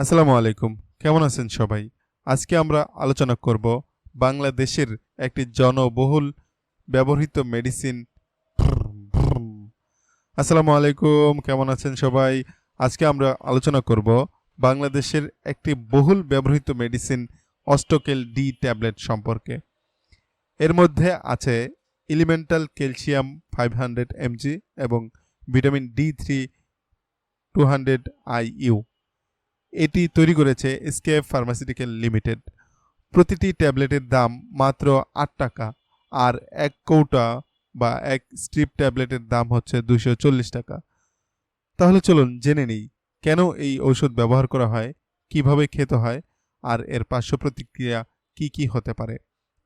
আসসালামু আলাইকুম। কেমন আছেন সবাই? আজকে আমরা আলোচনা করব বাংলাদেশের একটি জনবহুল ব্যবহৃত মেডিসিন। আসসালামু আলাইকুম, কেমন আছেন সবাই? আজকে আমরা আলোচনা করব বাংলাদেশের একটি বহুল ব্যবহৃত মেডিসিন অস্টোকেল ডি ট্যাবলেট সম্পর্কে। এর মধ্যে আছে elemental calcium five hundred MG এবং vitamin D three two hundred IU এটি তৈরি করেছে স্কেপ ফার্মাসিউটিক্যাল লিমিটেড। প্রতিটি ট্যাবলেটের দাম মাত্র আট টাকা আর এক কৌটা বা এক স্ট্রিপ ট্যাবলেটের দাম হচ্ছে দুশো চল্লিশ টাকা। তাহলে চলুন জেনে নিই, কেন এই ঔষধ ব্যবহার করা হয়, কীভাবে খেতে হয়, আর এর পার্শ্ব প্রতিক্রিয়া কি কি হতে পারে?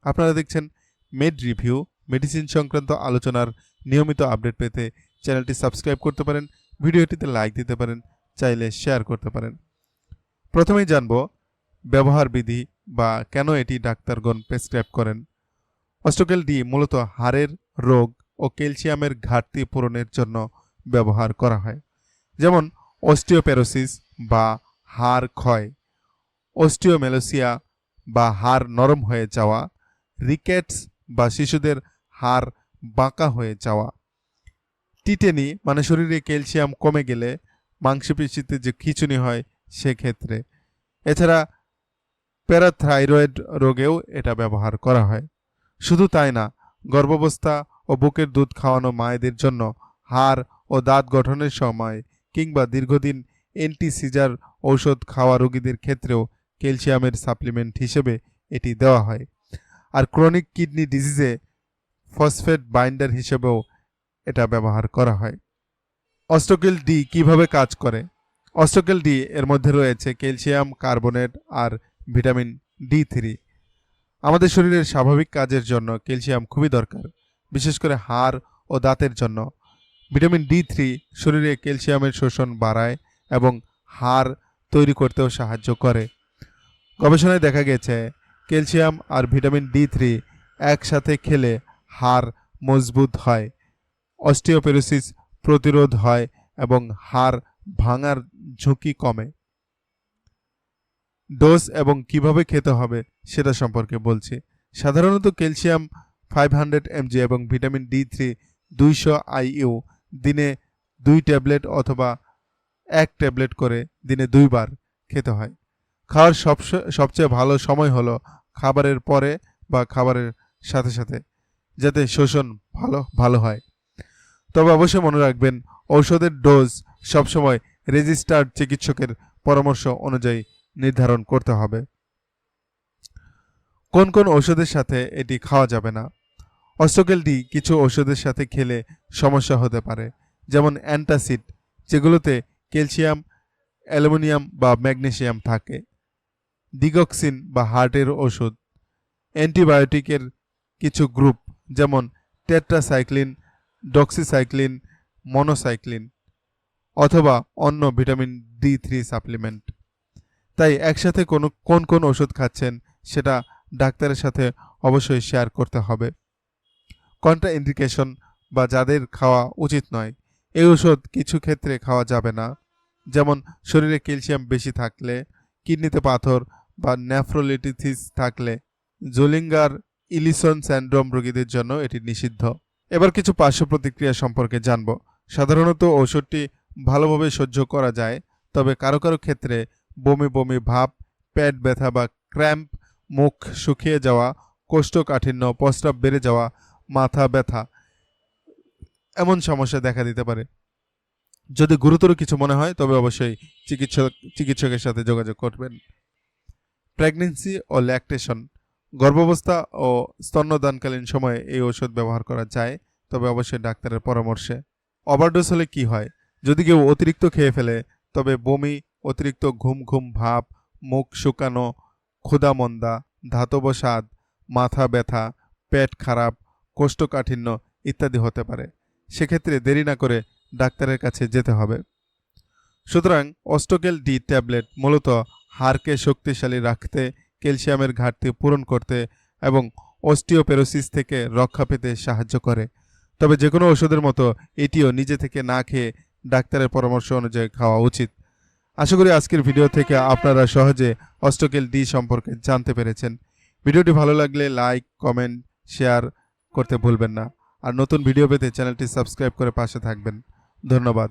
আপনারা দেখছেন মেড রিভিউ, মেডিসিন সংক্রান্ত আলোচনার নিয়মিত আপডেট পেতে চ্যানেলটি সাবস্ক্রাইব করতে পারেন, ভিডিওটিতে লাইক দিতে পারেন, চাইলে শেয়ার করতে পারেন। প্রথমেই জানব ব্যবহার বিধি বা কেন এটি ডাক্তারগণ প্রেসক্রাইব করেন। অস্টোকেল ডি মূলত হাড়ের রোগ ও ক্যালসিয়ামের ঘাটতি পূরণের জন্য ব্যবহার করা হয়। যেমন অস্টিওপেরোসিস বা হাড় ক্ষয়, অস্টিওমেলোসিয়া বা হাড় নরম হয়ে যাওয়া, রিকেটস বা শিশুদের হাড় বাঁকা হয়ে যাওয়া। টিটেনি মানে শরীরে ক্যালসিয়াম কমে গেলে মাংসপেশিতে যে খিঁচুনি হয় সেক্ষেত্রে। এছাড়া প্যারাথাইরয়েড রোগেও এটা ব্যবহার করা হয়। শুধু তাই না, গর্ভাবস্থা ও বুকের দুধ খাওয়ানো মায়েদের জন্য হাড় ও দাঁত গঠনের সময় কিংবা দীর্ঘদিন অ্যান্টি সিজার ঔষধ খাওয়া রোগীদের ক্ষেত্রেও ক্যালসিয়ামের সাপ্লিমেন্ট হিসেবে এটি দেওয়া হয়। আর ক্রনিক কিডনি ডিজিজে ফসফেট বাইন্ডার হিসেবেও এটা ব্যবহার করা হয়। অস্টোকেল ডি কীভাবে কাজ করে? অস্টোকেল ডি এর মধ্যে রয়েছে ক্যালসিয়াম কার্বনেট আর ভিটামিন ডি থ্রি। আমাদের শরীরের স্বাভাবিক কাজের জন্য ক্যালসিয়াম খুবই দরকার, বিশেষ করে হাড় ও দাঁতের জন্য। ভিটামিন ডি থ্রি শরীরে ক্যালসিয়ামের শোষণ বাড়ায় এবং হাড় তৈরি করতেও সাহায্য করে। গবেষণায় দেখা গেছে, ক্যালসিয়াম আর ভিটামিন ডি থ্রি একসাথে খেলে হাড় মজবুত হয়, অস্টিওপেরোসিস প্রতিরোধ হয় এবং হাড় ভাঙার ঝুঁকি কমে। ডোজ এবং কীভাবে খেতে হবে সেটা সম্পর্কে বলছি। সাধারণত ক্যালসিয়াম ফাইভ হান্ড্রেড এমজি এবং ভিটামিন ডি থ্রি দুইশো আইইউ দিনে দুই ট্যাবলেট অথবা এক ট্যাবলেট করে দিনে দুইবার খেতে হয়। খাওয়ার সব সবচেয়ে ভালো সময় হলো খাবারের পরে বা খাবারের সাথে সাথে, যাতে শোষণ ভালো ভালো হয়। তবে অবশ্যই মনে রাখবেন, ঔষধের ডোজ সবসময় রেজিস্টার্ড চিকিৎসকের পরামর্শ অনুযায়ী নির্ধারণ করতে হবে। কোন কোন ঔষধের সাথে এটি খাওয়া যাবে না? অস্টোকেল ডি কিছু ঔষধের সাথে খেলে সমস্যা হতে পারে, যেমন অ্যান্টাসিড, যেগুলোতে ক্যালসিয়াম, অ্যালুমিনিয়াম বা ম্যাগনেসিয়াম থাকে। ডিগক্সিন বা হার্টের ওষুধ অ্যান্টিবায়োটিকের কিছু গ্রুপ, যেমন টেট্রাসাইক্লিন, ডক্সিসাইক্লিন, মনোসাইক্লিন। অথবা অন্য ভিটামিন ডি থ্রি সাপ্লিমেন্ট তাই একসাথে কোনো, কোন কোন ওষুধ খাচ্ছেন সেটা ডাক্তারের সাথে অবশ্যই শেয়ার করতে হবে। কন্ট্রা ইন্ডিকেশন বা যাদের খাওয়া উচিত নয়, এই ওষুধ কিছু ক্ষেত্রে খাওয়া যাবে না। যেমন শরীরে ক্যালসিয়াম বেশি থাকলে, কিডনিতে পাথর বা নেফ্রোলিটিথিস থাকলে জোলিঙ্গার ইলিসন স্যান্ড্রোম রোগীদের জন্য এটি নিষিদ্ধ। এবার কিছু পার্শ্ব প্রতিক্রিয়া সম্পর্কে জানব। সাধারণত ওষুধটি ভালোভাবে সহ্য করা যায়। তবে কারও কারও ক্ষেত্রে বমি বমি ভাব, পেট ব্যথা বা ক্র্যাম্প, মুখ শুকিয়ে যাওয়া, কোষ্ঠকাঠিন্য, প্রস্রাব বেড়ে যাওয়া, মাথা ব্যথা এমন সমস্যা দেখা দিতে পারে। যদি গুরুতর কিছু মনে হয়, তবে অবশ্যই চিকিৎসক, চিকিৎসকের সাথে যোগাযোগ করবেন। প্রেগনেন্সি ও ল্যাকটেশন। গর্ভাবস্থা ও স্তন্যদানকালীন সময়ে এই ওষুধ ব্যবহার করা যায়, তবে অবশ্যই ডাক্তারের পরামর্শে। ওভারডোজ হলে কি হয়? যদি কেউ অতিরিক্ত খেয়ে ফেলে, তবে বমি, অতিরিক্ত ঘুম ঘুম ভাব, মুখ শুকানো, ক্ষুধামন্দা, ধাতব স্বাদ, মাথা ব্যথা, পেট খারাপ, কোষ্ঠকাঠিন্য ইত্যাদি হতে পারে। সেক্ষেত্রে দেরি না করে ডাক্তারের কাছে যেতে হবে। সুতরাং অস্টোকেল ডি ট্যাবলেট মূলত হাড়কে শক্তিশালী রাখতে, ক্যালসিয়ামের ঘাটতি পূরণ করতে এবং অস্টিওপেরোসিস থেকে রক্ষা পেতে সাহায্য করে। তবে যে কোনো ওষুধের মতো এটিও নিজে থেকে না খেয়ে ডাক্তারের পরামর্শ অনুযায়ী খাওয়া উচিত। আশা করি আজকের ভিডিও থেকে আপনারা সহজে অস্টকেল ডি সম্পর্কে জানতে পেরেছেন। ভিডিওটি ভালো লাগলে লাইক, কমেন্ট, শেয়ার করতে ভুলবেন না। আর নতুন ভিডিও পেতে চ্যানেলটি সাবস্ক্রাইব করে পাশে থাকবেন। ধন্যবাদ।